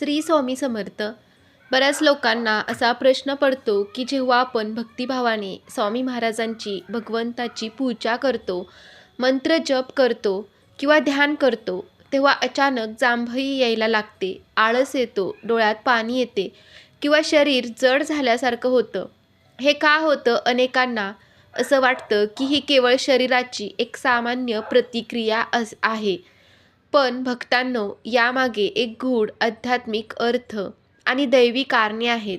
श्री स्वामी समर्थ. बऱ्याच लोकांना असा प्रश्न पडतो की जेव्हा आपण भक्तिभावाने स्वामी महाराजांची भगवंताची पूजा करतो मंत्र जप करतो किंवा ध्यान करतो तेव्हा अचानक जांभई यायला लागते आळस येतो डोळ्यात पाणी येते किंवा शरीर जड झाल्यासारखं होतं. हे का होतं अनेकांना असं वाटतं की ही केवळ शरीराची एक सामान्य प्रतिक्रिया अस आहे. पण भक्तांनो यामागे एक गूढ आध्यात्मिक अर्थ आणि दैवी कारणे आहेत.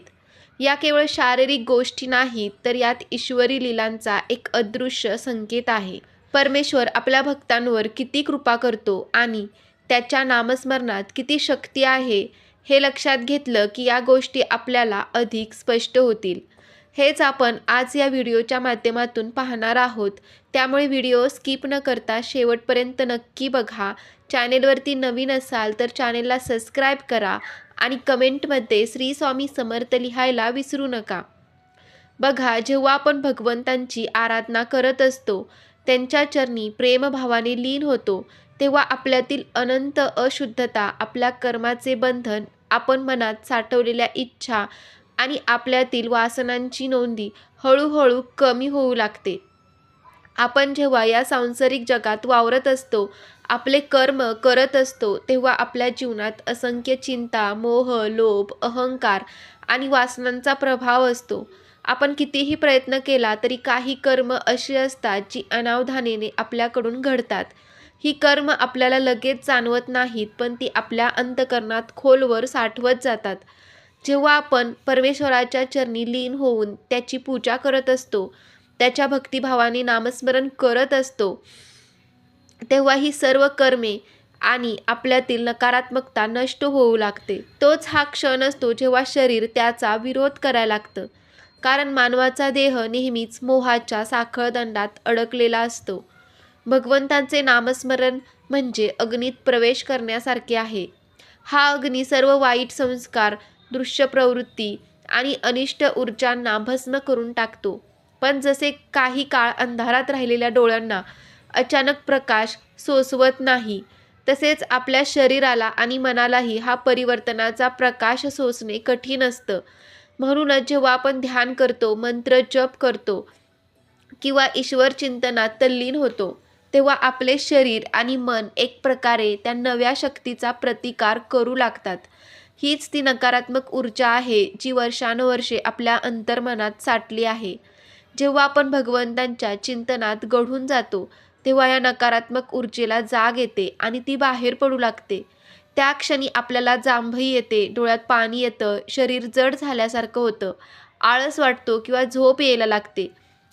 या केवळ शारीरिक गोष्टी नाहीत तर यात ईश्वरी लीलांचा एक अदृश्य संकेत आहे. परमेश्वर आपल्या भक्तांवर किती कृपा करतो आणि त्याच्या नामस्मरणात किती शक्ती आहे हे लक्षात घेतलं की या गोष्टी आपल्याला अधिक स्पष्ट होतील. हेच आपण आज या व्हिडिओच्या माध्यमातून पाहणार आहोत. त्यामुळे व्हिडिओ स्किप न करता शेवटपर्यंत नक्की बघा. चॅनेलवरती नवीन असाल तर चॅनेलला सबस्क्राईब करा आणि कमेंटमध्ये श्री स्वामी समर्थ लिहायला विसरू नका. बघा जेव्हा आपण भगवंतांची आराधना करत असतो त्यांच्या चरणी प्रेमभावाने लीन होतो तेव्हा आपल्यातील अनंत अशुद्धता आपल्या कर्माचे बंधन आपण मनात साठवलेल्या इच्छा आणि आपल्यातील वासनांची नोंदी हळूहळू कमी होऊ लागते. आपण जेव्हा या सांसारिक जगात वावरत असतो आपले कर्म करत असतो तेव्हा आपल्या जीवनात असंख्य चिंता मोह लोभ अहंकार आणि वासनांचा प्रभाव असतो. आपण कितीही प्रयत्न केला तरी काही कर्म अशी असतात जी अनावधानेने आपल्याकडून घडतात. ही कर्म आपल्याला लगेच जाणवत नाहीत पण ती आपल्या अंतकरणात खोलवर साठवत जातात. जेव्हा आपण परमेश्वराच्या चरणी लीन होऊन त्याची पूजा करत असतो त्याच्या भक्तिभावाने नामस्मरण करत असतो तेव्हा ही सर्व कर्मे आणि आपल्यातील नकारात्मकता नष्ट होऊ लागते. तोच हा क्षण असतो जेव्हा शरीर त्याचा विरोध करायला लागतं. कारण मानवाचा देह नेहमीच मोहाच्या साखळदंडात अडकलेला असतो. भगवंतांचे नामस्मरण म्हणजे अग्नीत प्रवेश करण्यासारखे आहे. हा अग्नी सर्व वाईट संस्कार दृश्य प्रवृत्ती आणि अनिष्ट ऊर्जांना भस्म करून टाकतो. पण जसे काही काळ अंधारात राहिलेल्या डोळ्यांना अचानक प्रकाश सोसवत नाही. तसेच आपल्या शरीराला आणि मनालाही हा परिवर्तनाचा प्रकाश सोसणे कठीण असतं. म्हणूनच जेव्हा आपण ध्यान करतो मंत्र जप करतो किंवा ईश्वर चिंतनात तल्लीन होतो तेव्हा आपले शरीर आणि मन एक प्रकारे त्या नव्या शक्तीचा प्रतिकार करू लागतात. हीच ती नकारात्मक ऊर्जा आहे जी वर्षानुवर्षे आपल्या अंतर्मनात साठली आहे. जेव्हा आपण भगवंतांच्या चिंतनात गढून जातो तेव्हा या नकारात्मक ऊर्जेला जाग येते आणि ती बाहेर पडू लागते. त्या क्षणी आपल्याला जांभई येते डोळ्यात पाणी येतं शरीर जड झाल्यासारखं होतं. आळस वाटतो किंवा झोप यायला लागते.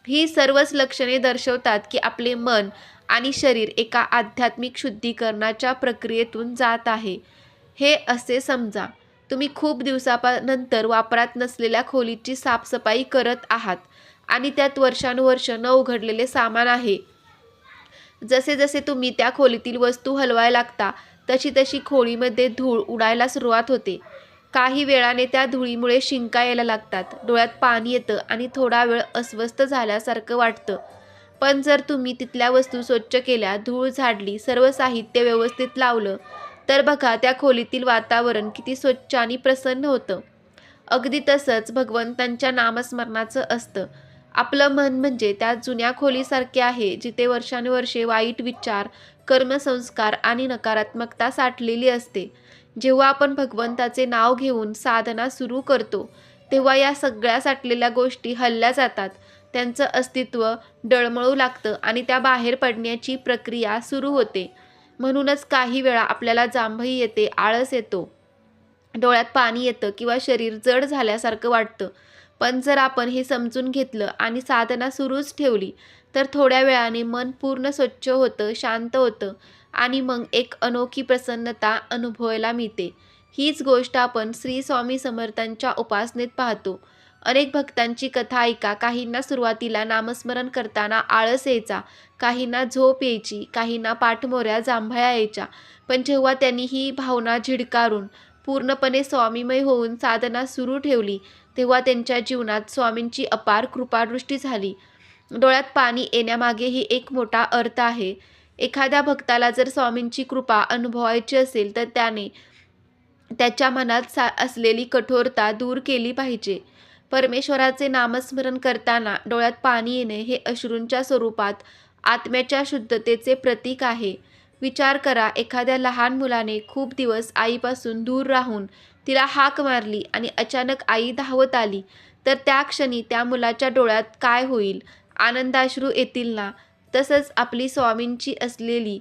ही सर्वच लक्षणे दर्शवतात की आपले मन आणि शरीर एका आध्यात्मिक शुद्धीकरणाच्या प्रक्रियेतून जात आहे. हे असे समजा. तुम्ही खूप दिवसानंतर वापरात नसलेल्या खोलीची साफसफाई करत आहात आणि त्यात वर्षानुवर्ष न उघडलेले सामान आहे. जसे जसे तुम्ही त्या खोलीतील वस्तू हलवायला लागता तशी तशी खोळीमध्ये धूळ उडायला सुरुवात होते. काही वेळाने त्या धुळीमुळे शिंका यायला लागतात. डोळ्यात पाणी येतं आणि थोडा वेळ अस्वस्थ झाल्यासारखं वाटतं. पण जर तुम्ही तिथल्या वस्तू स्वच्छ केल्या धूळ झाडली सर्व साहित्य व्यवस्थित लावलं तर बघा त्या खोलीतील वातावरण किती स्वच्छ आणि प्रसन्न होतं. अगदी तसंच भगवंतांच्या नामस्मरणाचं असतं. आपलं मन म्हणजे त्या जुन्या खोलीसारखे आहे जिथे वर्षानुवर्षे वाईट विचार कर्मसंस्कार आणि नकारात्मकता साठलेली असते. जेव्हा आपण भगवंताचे नाव घेऊन साधना सुरू करतो तेव्हा या सगळ्या साठलेल्या गोष्टी हल्ल्या जातात. त्यांचं अस्तित्व डळमळू लागतं आणि त्या बाहेर पडण्याची प्रक्रिया सुरू होते. म्हणूनच काही वेळा आपल्याला जांभई येते आळस येतो. डोळ्यात पाणी येतं किंवा शरीर जड झाल्यासारखं वाटतं. पण जर आपण हे समजून घेतलं आणि साधना सुरूच ठेवली तर थोड्या वेळाने मन पूर्ण स्वच्छ होतं शांत होतं आणि मग एक अनोखी प्रसन्नता अनुभवायला मिळते. हीच गोष्ट आपण श्री स्वामी समर्थांच्या उपासनेत पाहतो. अनेक भक्तांची कथा ऐका काहींना सुरुवातीला नामस्मरण करताना आळस यायचा काहींना झोप यायची काहींना पाठमोऱ्या जांभळ्या यायच्या पण जेव्हा त्यांनी ही भावना झिडकारून पूर्णपणे स्वामीमय होऊन साधना सुरू ठेवली तेव्हा त्यांच्या जीवनात स्वामींची अपार कृपादृष्टी झाली. डोळ्यात पाणी येण्यामागेही एक मोठा अर्थ आहे. एखाद्या भक्ताला जर स्वामींची कृपा अनुभवायची असेल तर त्याने त्याच्या मनात सा असलेली कठोरता दूर केली पाहिजे. परमेश्वराचे नामस्मरण करताना डोळ्यात पाणी येणे हे अश्रूंच्या स्वरूपात आत्म्याच्या शुद्धतेचे प्रतीक आहे. विचार करा एखाद्या लहान मुलाने खूप दिवस आईपासून दूर राहून तिला हाक मारली आणि अचानक आई धावत आली. तर त्या क्षणी त्या मुलाच्या डोळ्यात काय होईल? आनंदाश्रू येतील ना? तसंच आपली स्वामींची असलेली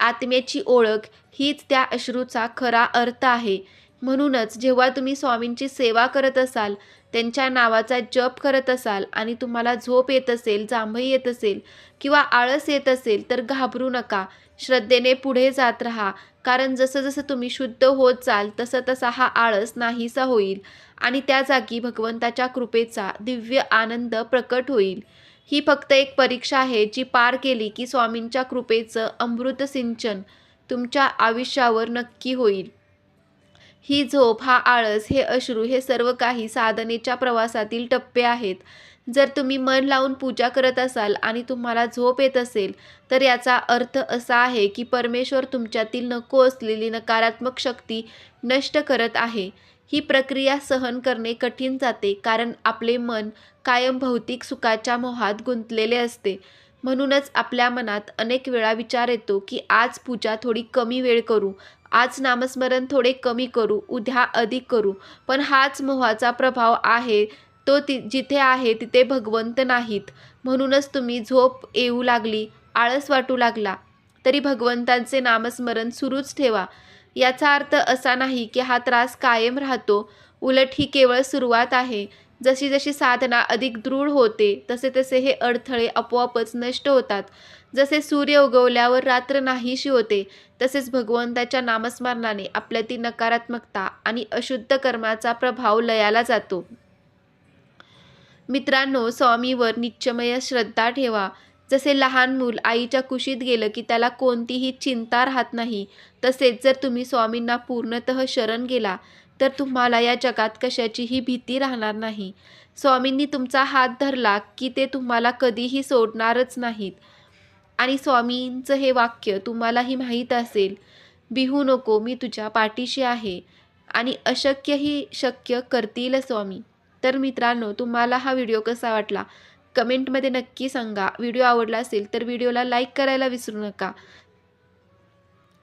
आत्म्याची ओळख हीच त्या अश्रूचा खरा अर्थ आहे. म्हणूनच जेव्हा तुम्ही स्वामींची सेवा करत असाल त्यांच्या नावाचा जप करत असाल आणि तुम्हाला झोप येत असेल जांभई येत असेल किंवा आळस येत असेल तर घाबरू नका. श्रद्धेने पुढे जात राहा. कारण जसं जसं तुम्ही शुद्ध होत जाल तसं तसा हा आळस नाहीसा होईल आणि त्या जागी भगवंताच्या कृपेचा दिव्य आनंद प्रकट होईल. ही फक्त एक परीक्षा आहे जी पार केली की स्वामींच्या कृपेचं अमृत सिंचन तुमच्या आयुष्यावर नक्की होईल. ही झोप हा आळस हे अश्रू हे सर्व काही साधनेच्या प्रवासातील टप्पे आहेत. जर तुम्ही मन लावून पूजा करत असाल आणि तुम्हाला झोप येत असेल तर याचा अर्थ असा आहे की परमेश्वर तुमच्यातील नको असलेली नकारात्मक शक्ती नष्ट करत आहे. ही प्रक्रिया सहन करणे कठीण जाते कारण आपले मन कायम भौतिक सुखाच्या मोहात गुंतलेले असते. म्हणूनच आपल्या मनात अनेक वेळा विचार येतो की आज पूजा थोडी कमी वेळ करू आज नामस्मरण थोडे कमी करू उद्या अधिक करू. पण हाच मोहाचा प्रभाव आहे तो ति जिथे आहे तिथे भगवंत नाहीत. म्हणूनच तुम्ही झोप येऊ लागली आळस वाटू लागला तरी भगवंतांचे नामस्मरण सुरूच ठेवा. याचा अर्थ असा नाही की हा त्रास कायम राहतो उलट ही केवळ सुरुवात आहे. जशी जशी साधना अधिक दृढ होते तसे तसे हे अडथळे आपोआपच नष्ट होतात. जसे सूर्य उगवल्यावर रात्र नाहीशी होते तसेच भगवंताच्या नामस्मरणाने आपल्यातील नकारात्मकता आणि अशुद्ध कर्माचा प्रभाव लयाला जातो. मित्रांनो स्वामीवर निश्चमय श्रद्धा ठेवा. जसे लहान मूल आईच्या कुशीत गेलं की त्याला कोणतीही चिंता राहत नाही तसेच जर तुम्ही स्वामींना पूर्णतः शरण गेला तर तुम्हाला या जगात कशाचीही भीती राहणार नाही. स्वामींनी तुमचा हात धरला की ते तुम्हाला कधीही सोडणारच नाहीत. आणि स्वामींचं हे वाक्य तुम्हालाही माहीत असेल बिहू नको मी तुझ्या पाठीशी आहे. आणि अशक्यही शक्य करतील स्वामी. तर मित्रांनो तुम्हाला हा व्हिडिओ कसा वाटला? कमेंटमध्ये नक्की सांगा. व्हिडिओ आवडला असेल तर व्हिडिओला लाईक करायला विसरू नका.